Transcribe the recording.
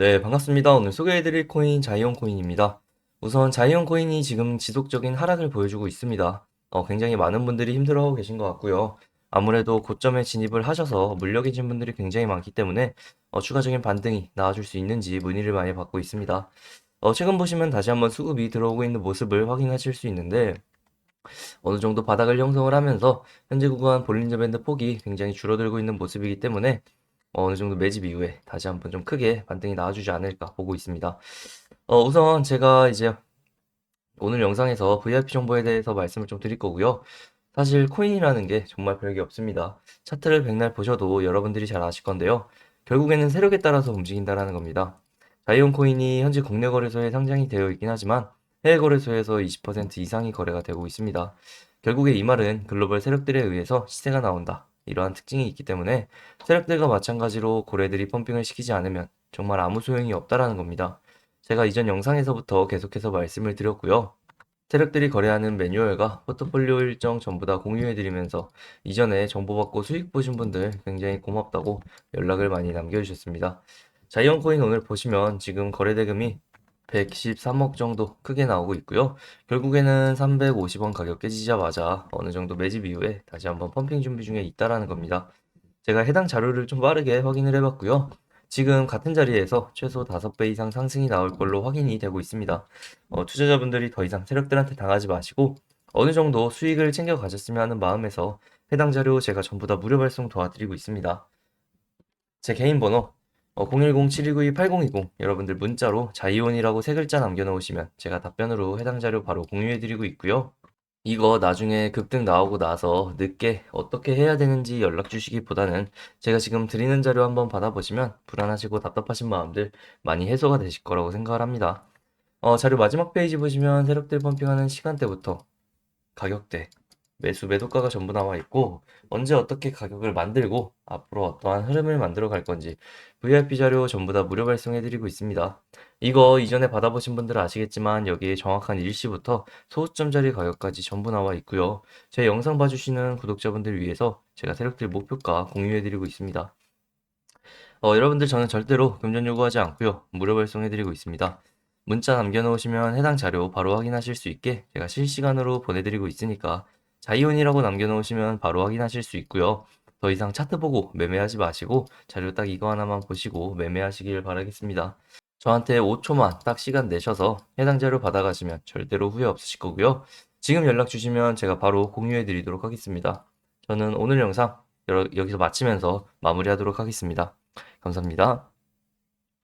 네, 반갑습니다. 오늘 소개해드릴 코인 자이온 코인입니다. 우선 자이온 코인이 지금 지속적인 하락을 보여주고 있습니다. 어, 굉장히 많은 분들이 힘들어하고 계신 것 같고요. 아무래도 고점에 진입을 하셔서 물려 계신 분들이 굉장히 많기 때문에 어, 추가적인 반등이 나와줄 수 있는지 문의를 많이 받고 있습니다. 어, 최근 보시면 다시 한번 수급이 들어오고 있는 모습을 확인하실 수 있는데 어느 정도 바닥을 형성을 하면서 현재 구간 볼린저 밴드 폭이 굉장히 줄어들고 있는 모습이기 때문에 어, 어느 정도 매집 이후에 다시 한번 좀 크게 반등이 나와주지 않을까 보고 있습니다. 어, 우선 제가 이제 오늘 영상에서 VIP 정보에 대해서 말씀을 좀 드릴 거고요. 사실 코인이라는 게 정말 별게 없습니다. 차트를 백날 보셔도 여러분들이 잘 아실 건데요. 결국에는 세력에 따라서 움직인다라는 겁니다. 자이온 코인이 현재 국내 거래소에 상장이 되어 있긴 하지만 해외 거래소에서 20% 이상이 거래가 되고 있습니다. 결국에 이 말은 글로벌 세력들에 의해서 시세가 나온다. 이러한 특징이 있기 때문에 세력들과 마찬가지로 고래들이 펌핑을 시키지 않으면 정말 아무 소용이 없다라는 겁니다. 제가 이전 영상에서부터 계속해서 말씀을 드렸고요. 세력들이 거래하는 매뉴얼과 포트폴리오 일정 전부 다 공유해드리면서 이전에 정보받고 수익 보신 분들 굉장히 고맙다고 연락을 많이 남겨주셨습니다. 자이언코인 오늘 보시면 지금 거래 대금이 113억 정도 크게 나오고 있고요. 결국에는 350원 가격 깨지자마자 어느 정도 매집 이후에 다시 한번 펌핑 준비 중에 있다라는 겁니다. 제가 해당 자료를 좀 빠르게 확인을 해봤고요. 지금 같은 자리에서 최소 5배 이상 상승이 나올 걸로 확인이 되고 있습니다. 어, 투자자분들이 더 이상 세력들한테 당하지 마시고 어느 정도 수익을 챙겨 가셨으면 하는 마음에서 해당 자료 제가 전부 다 무료 발송 도와드리고 있습니다. 제 개인 번호 어, 010-7292-8020 여러분들 문자로 자이온이라고 세 글자 남겨놓으시면 제가 답변으로 해당 자료 바로 공유해드리고 있고요. 이거 나중에 급등 나오고 나서 늦게 어떻게 해야 되는지 연락 주시기보다는 제가 지금 드리는 자료 한번 받아보시면 불안하시고 답답하신 마음들 많이 해소가 되실 거라고 생각을 합니다. 어, 자료 마지막 페이지 보시면 세력들 펌핑하는 시간대부터 가격대, 매수 매도가가 전부 나와 있고 언제 어떻게 가격을 만들고 앞으로 어떠한 흐름을 만들어 갈 건지 VIP 자료 전부 다 무료 발송해 드리고 있습니다. 이거 이전에 받아보신 분들은 아시겠지만 여기에 정확한 일시부터 소수점 자리 가격까지 전부 나와 있고요. 제 영상 봐주시는 구독자분들 위해서 제가 세력들 목표가 공유해 드리고 있습니다. 어, 여러분들 저는 절대로 금전 요구하지 않고요. 무료 발송해 드리고 있습니다. 문자 남겨놓으시면 해당 자료 바로 확인하실 수 있게 제가 실시간으로 보내드리고 있으니까 자이온이라고 남겨놓으시면 바로 확인하실 수 있고요. 더 이상 차트 보고 매매하지 마시고 자료 딱 이거 하나만 보시고 매매하시길 바라겠습니다. 저한테 5초만 딱 시간 내셔서 해당 자료 받아가시면 절대로 후회 없으실 거고요. 지금 연락 주시면 제가 바로 공유해 드리도록 하겠습니다. 저는 오늘 영상 여기서 마치면서 마무리하도록 하겠습니다. 감사합니다.